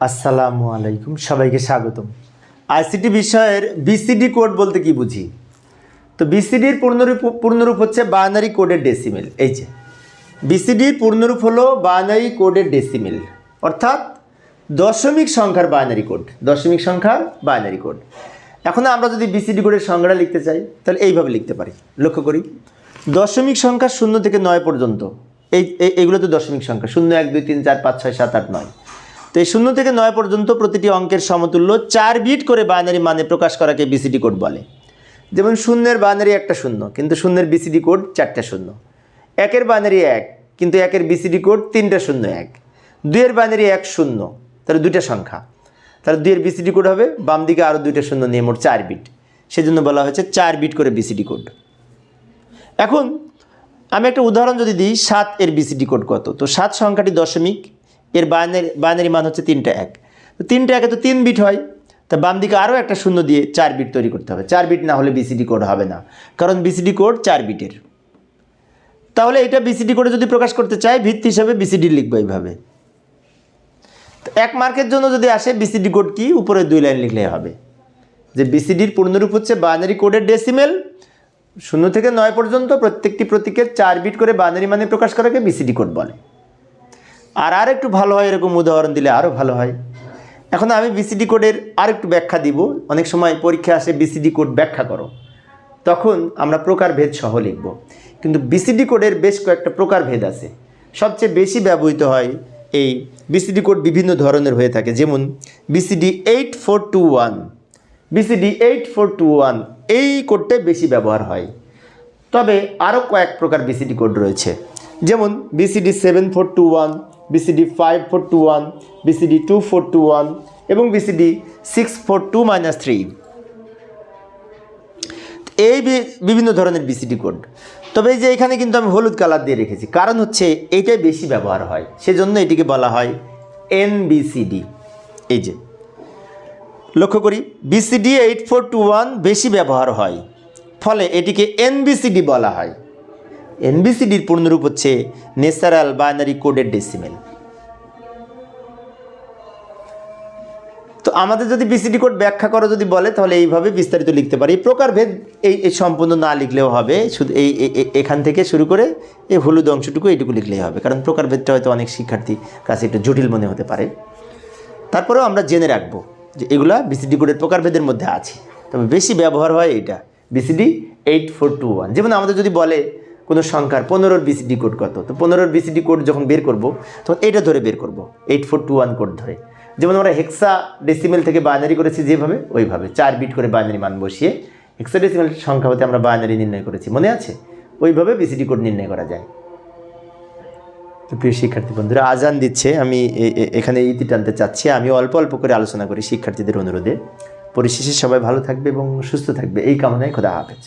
আসসালামু আলাইকুম, সবাইকে স্বাগতম। আইসিটি বিষয়ের বিসিডি কোড বলতে কি বুঝি? তো বিসিডির পূর্ণরূপ পূর্ণরূপ হচ্ছে বায়নারি কোডের ডেসিমেল এই যে। বিসিডির পূর্ণরূপ হলো বায়নারি কোডের ডেসিমেল অর্থাৎ দশমিক সংখ্যার বায়নারি কোড দশমিক সংখ্যার বায়নারি কোড এখন আমরা যদি বিসিডি কোডের সংখ্যাটা লিখতে চাই, তাহলে এইভাবে লিখতে পারি। লক্ষ্য করি, দশমিক সংখ্যা শূন্য থেকে নয় পর্যন্ত, এই এই- এগুলো তো দশমিক সংখ্যা, শূন্য, এক, দুই, তিন, চার, পাঁচ, ছয়, সাত, আট, নয়। তো এই শূন্য থেকে নয় পর্যন্ত প্রতিটি অঙ্কের সমতুল্য চার বিট করে বাইনারি মানে প্রকাশ করাকে বিসিডি কোড বলে। যেমন শূন্যের বাইনারি একটা শূন্য, কিন্তু শূন্যের বিসিডি কোড চারটা শূন্য। একের বাইনারি এক, কিন্তু একের বিসিডি কোড তিনটা শূন্য এক। দুইয়ের বাইনারি এক শূন্য, তাহলে দুইটা সংখ্যা। তাহলে দুইয়ের বিসিডি কোড হবে, বাম দিকে আরও দুইটা শূন্য নিয়ে মোট চার বিট। সেজন্য বলা হয়েছে চার বিট করে বিসিডি কোড এখন আমি একটা উদাহরণ যদি দিই, সাত এর বিসিডি কোড কত? তো সাত সংখ্যাটি দশমিক এর বাইনারি বাইনারি মান হচ্ছে তিনটা এক। তো তিনটা একে তো তিন বিট হয়, তা বাম দিকে আরও একটা শূন্য দিয়ে চার বিট তৈরি করতে হবে। চার বিট না হলে বিসিডি কোড হবে না, কারণ বিসিডি কোড চার বিটের তাহলে এটা বিসিডি কোডে যদি প্রকাশ করতে চাই, ভিত্তি হিসাবে বিসিডি লিখব এইভাবে। এক মার্কের জন্য যদি আসে বিসিডি কোড কি? উপরে দুই লাইন লিখলেই হবে। যে বিসিডির পূর্ণরূপ হচ্ছে বাইনারি কোডের ডেসিমেল শূন্য থেকে নয় পর্যন্ত প্রত্যেকটি প্রতীকের চার বিট করে বাইনারি মানে প্রকাশ করাকে বিসিডি কোড বলে। আর আর একটু ভালো হয় এরকম উদাহরণ দিলে আরও ভালো হয়। এখন আমি বিসিডি কোডের আর একটু ব্যাখ্যা দিব। অনেক সময় পরীক্ষা আসে বিসিডি কোড ব্যাখ্যা করো। তখন আমরা প্রকারভেদ সহ লিখব। কিন্তু বিসিডি কোডের বেশ কয়েকটা প্রকারভেদ আছে। সবচেয়ে বেশি ব্যবহৃত হয় এই বিসিডি কোড বিভিন্ন ধরনের হয়ে থাকে। যেমন BCD eight four two one BCD eight four two one এই কোডটা বেশি ব্যবহার হয়। তবে আরও কয়েক প্রকার বিসিডি কোড রয়েছে। যেমন BCD seven four two one BCD five four two one BCD two four two one এবং BCD six four two minus three এই বিভিন্ন ধরনের বিসিডি কোড তবে এই যে এখানে কিন্তু আমি হলুদ কালার দিয়ে রেখেছি, কারণ হচ্ছে এইটাই বেশি ব্যবহার হয়, সেজন্য এটিকে বলা হয় এনবিসিডি এই যে, লক্ষ্য করি BCD eight four two one বেশি ব্যবহার হয়, ফলে এটিকে এনবিসিডি বলা হয়। এনবিসিডির পূর্ণরূপ হচ্ছে ন্যাচারাল বাইনারি কোডের ডেসিমেল। তো আমাদের যদি বিসিডি কোড ব্যাখ্যা করো যদি বলে, তাহলে এইভাবে বিস্তারিত লিখতে পারি। এই প্রকারভেদ এই সম্পূর্ণ না লিখলেও হবে। শুধু এই এখান থেকে শুরু করে এই হলুদ অংশটুকু এইটুকু লিখলেই হবে। কারণ প্রকারভেদটা হয়তো অনেক শিক্ষার্থী কাছে একটু জটিল মনে হতে পারে। তারপরেও আমরা জেনে রাখব যে এগুলা বিসিডি কোডের প্রকারভেদের মধ্যে আছে। তবে বেশি ব্যবহার হয় এইটা। BCD eight four two one যেমন আমাদের যদি বলে কোনো সংখ্যার পনেরোর বিসিডি কোড কত? তো পনেরোর বিসিডি কোড যখন বের করব, তখন এটা ধরে বের করব eight four two one code ধরে। যেমন আমরা হেক্সা ডেসিমেল থেকে বাইনারি করেছি যেভাবে, ওইভাবে, চার বিট করে বাইনারি মান বসিয়ে হেক্সা ডেসিমেল সংখ্যা হতে আমরা বাইনারি নির্ণয় করেছি, মনে আছে? ওইভাবে বিসিডি কোড নির্ণয় করা যায়। তো প্রিয় শিক্ষার্থী বন্ধুরা, আজান দিচ্ছে, আমি এখানে ইতি টানতে চাচ্ছি, আমি অল্প অল্প করে আলোচনা করি শিক্ষার্থীদের অনুরোধে। পরিশেষে সবাই ভালো থাকবে এবং সুস্থ থাকবে। এই কামনায় খোদা হাফেজ।